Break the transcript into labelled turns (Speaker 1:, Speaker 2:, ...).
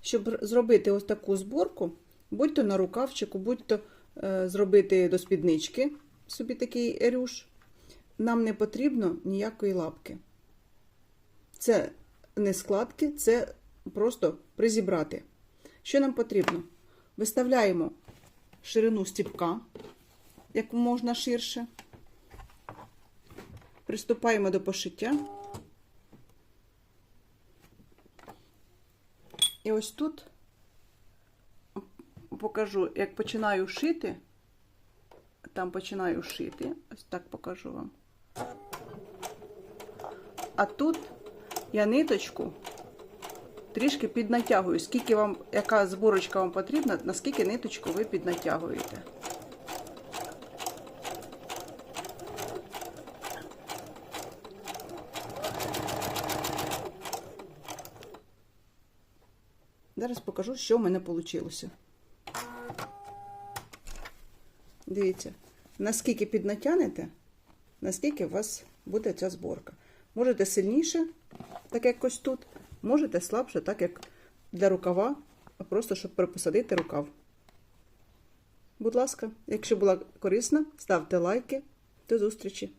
Speaker 1: Щоб зробити ось таку зборку, будь-то на рукавчику, будь-то е, зробити до спіднички собі такий рюш, нам не потрібно ніякої лапки. Це не складки, це просто призібрати. Що нам потрібно? Виставляємо ширину стіпка, як можна ширше. Приступаємо до пошиття. І ось тут покажу, як починаю шити, там починаю шити, ось так покажу вам. А тут я ниточку трішки піднатягую, скільки вам, яка зборочка вам потрібна, наскільки ниточку ви піднатягуєте. Зараз покажу, що в мене вийшло. Дивіться, наскільки піднатягнете, наскільки у вас буде ця зборка. Можете сильніше, так як ось тут, можете слабше, так як для рукава, просто щоб припосадити рукав. Будь ласка, якщо була корисна, ставте лайки. До зустрічі!